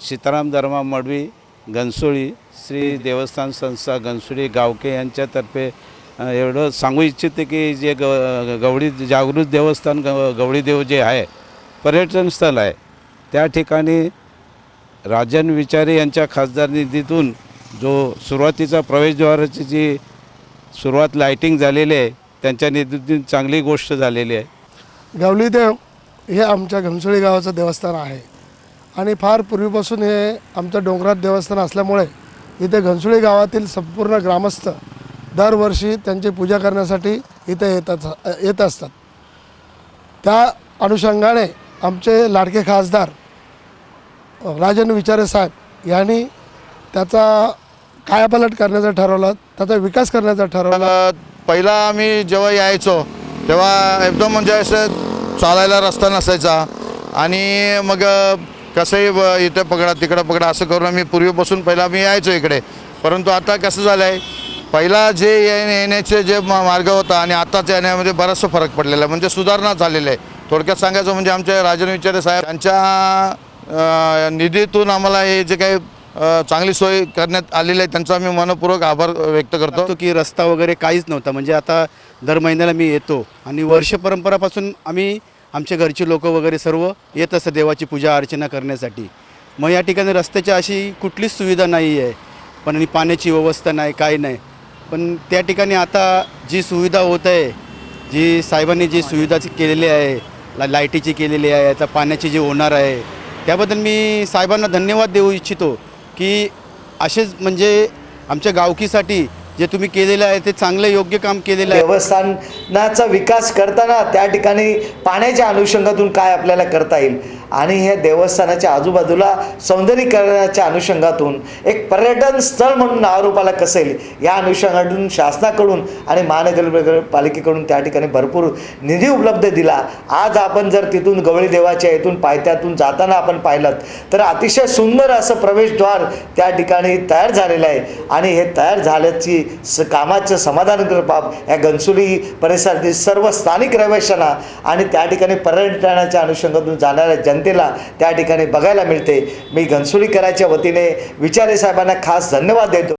सीताराम धर्मा मडवी घनसोळी श्री देवस्थान संस्था घनसोळी गावके यांच्यातर्फे एवढं सांगू इच्छिते की जे ग गवळी जागृत देवस्थान ग गवळीदेव जे आहे पर्यटन स्थळ आहे त्या ठिकाणी राजन विचारे यांच्या खासदार निधीतून जो सुरुवातीचा प्रवेशद्वाराची जी सुरुवात लाईटिंग झालेली आहे त्यांच्या निधीतून चांगली गोष्ट झालेली आहे. गवळीदेव हे आमच्या घनसोळी गावाचं देवस्थान आहे. आणि फार पूर्वीपासून हे आमचं डोंगरात देवस्थान असल्यामुळे इथे घनसुळी गावातील संपूर्ण ग्रामस्थ दरवर्षी त्यांची पूजा करण्यासाठी इथे येतात येत असतात. त्या अनुषंगाने आमचे लाडके खासदार राजन विचारे साहेब यांनी त्याचा कायापालट करण्याचं ठरवलं त्याचा विकास करण्याचं ठरवलं. पहिला आम्ही जेव्हा यायचो तेव्हा एकदम म्हणजे असं चालायला रस्ता नसायचा. आणि मग कसंही ब- पकडा तिकडं पकडा असं करून आम्ही पूर्वीपासून पहिला आम्ही यायचो इकडे. परंतु आता कसं झालं आहे पहिला जे येण्याचे जे मार्ग होता आणि आताच्या येण्यामध्ये बराचसा फरक पडलेला आहे. म्हणजे सुधारणा झालेली आहे. थोडक्यात सांगायचं म्हणजे आमच्या राजन विचारे साहेब त्यांच्या निधीतून आम्हाला हे जे काही चांगली सोय करण्यात आलेली आहे त्यांचा आम्ही मनपूर्वक आभार व्यक्त करतो. करतो की रस्ता वगैरे काहीच नव्हता. म्हणजे आता दर महिन्याला मी येतो आणि वर्ष परंपरापासून आम्ही आमच्या घरचे लोक वगैरे सर्व येत असतं देवाची पूजा अर्चना करण्यासाठी. मग या ठिकाणी रस्त्याची अशी कुठलीच सुविधा नाही आहे. पण आणि पाण्याची व्यवस्था नाही काही नाही. पण त्या ठिकाणी आता जी सुविधा होत आहे जी साहेबांनी जी सुविधा केलेली आहे ला लाईटीची केलेली आहे आता पाण्याची जी होणार आहे त्याबद्दल मी साहेबांना धन्यवाद देऊ इच्छितो की असेच म्हणजे आमच्या गावकीसाठी जे तुम्ही केलेलं आहे ते चांगलं योग्य काम केलेलं आहे. देवस्थानाचा विकास करताना त्या ठिकाणी पाण्याच्या अनुषंगातून काय आपल्याला करता येईल? आणि हे देवस्थानाच्या आजूबाजूला सौंदर्यीकरणाच्या अनुषंगातून एक पर्यटन स्थळ म्हणून नावारूपाला कसेल या अनुषंगातून शासनाकडून आणि महानगरपालिकेकडून त्या ठिकाणी भरपूर निधी उपलब्ध दिला. आज आपण जर तिथून गवळी देवाच्या येथून पायथ्यातून जाताना आपण पाहिलं तर अतिशय सुंदर असं प्रवेशद्वार त्या ठिकाणी तयार झालेलं आहे. आणि हे तयार झाल्याची स कामाचं समाधान बाब या घनसुली परिसरातील सर्व स्थानिक रहिवाशांना आणि त्या ठिकाणी पर्यटनाच्या अनुषंगातून जाणाऱ्या जन जनतेला त्या ठिकाणी बघायला मिळते. मी घनसुलीकराच्या वतीने विचारे साहेबांना खास धन्यवाद देतो.